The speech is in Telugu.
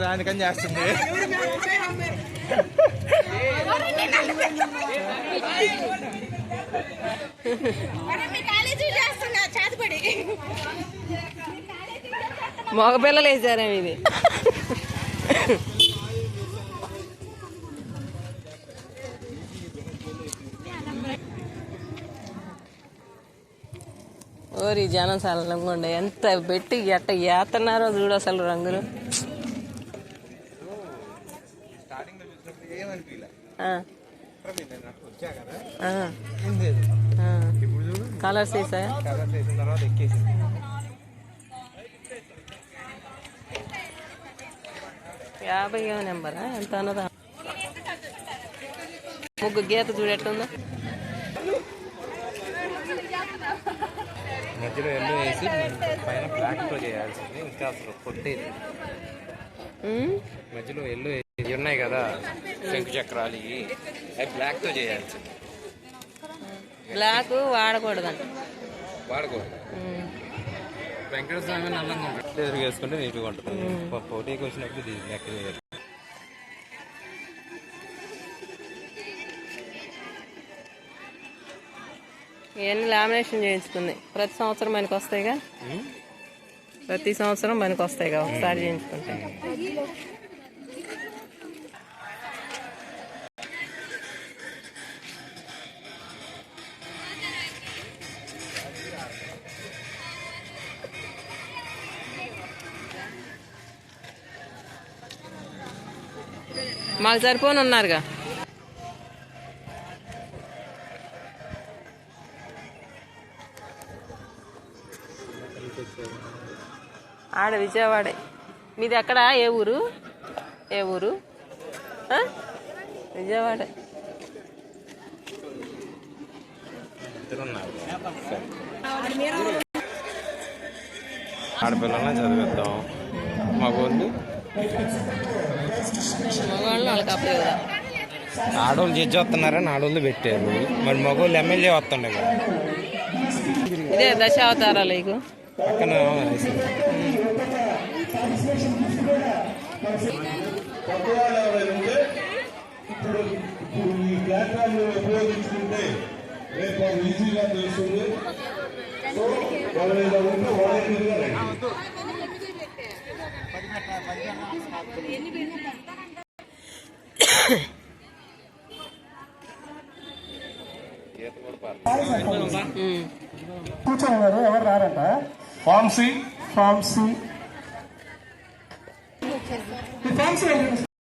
రానికని చేస్తుంది. మరి మీ మగ పిల్లలు వేసారేమి ఇది ఓరి జనం సల్లంగా ఉండే. ఎంత పెట్టి ఎట్ట ఏతన్నారో చూడు అసలు రంగులు. కలర్స్ వేసా కలర్ చేసిన తర్వాత ఎక్కేసింది యాభై నెంబరా ఎంత అన్నదా? ముగ్గు గీత చూడెట్టుందో మధ్యలో ఎల్లో వేసి పైన బ్లాక్తో చేయాల్సింది. ఇంకా అసలు కొట్టేది? మధ్యలో ఎల్లో ఇవి ఉన్నాయి కదా శంకు చక్రాలు ఇవి. అవి బ్లాక్తో చేయాల్సింది బ్లాక్ వాడకూడదంట వాడుకోవాలి ఉమ్. వెంకటేశ్వర స్వామి నల్లంగా ఉంటుంది ఎదురు వేసుకుంటే నీట్గా ఉంటుంది. పోటీకి వచ్చినప్పుడు చేయాలి. ఇవన్నీ లామినేషన్ చేయించుకుంది. ప్రతి సంవత్సరం మనకి వస్తాయిగా? ప్రతి సంవత్సరం మనకి వస్తాయిగా ఒకసారి చేయించుకుంటే. మాకు సరిపోని ఉన్నారుగా ఆడ విజయవాడే. మీది ఎక్కడ ఏ ఊరు? ఏ ఊరు? విజయవాడే. ఆడపిల్లల్ని చదివిద్దాం. మగోళ్ళు మగవాళ్ళు వాళ్ళకి ఆడవాళ్ళు జడ్జి వస్తున్నారని ఆడవాళ్ళు పెట్టారు. మరి మగవాళ్ళు ఎమ్మెల్యే వస్తుండే కదా. ఇదే దశావతారాలు నీకు పక్కన ఇప్పుడు ఇప్పుడు ఈ ప్లాట్ఫామ్ ఉపయోగించుకుంటే రేపు అది ఈజీగా తెలుస్తుంది సో ఎవరైనా ఉంటే. కూర్చోన్నారు ఎవరు రారంట ఫామ్ సి ఫామ్ సి ఈ ఫామ్ సి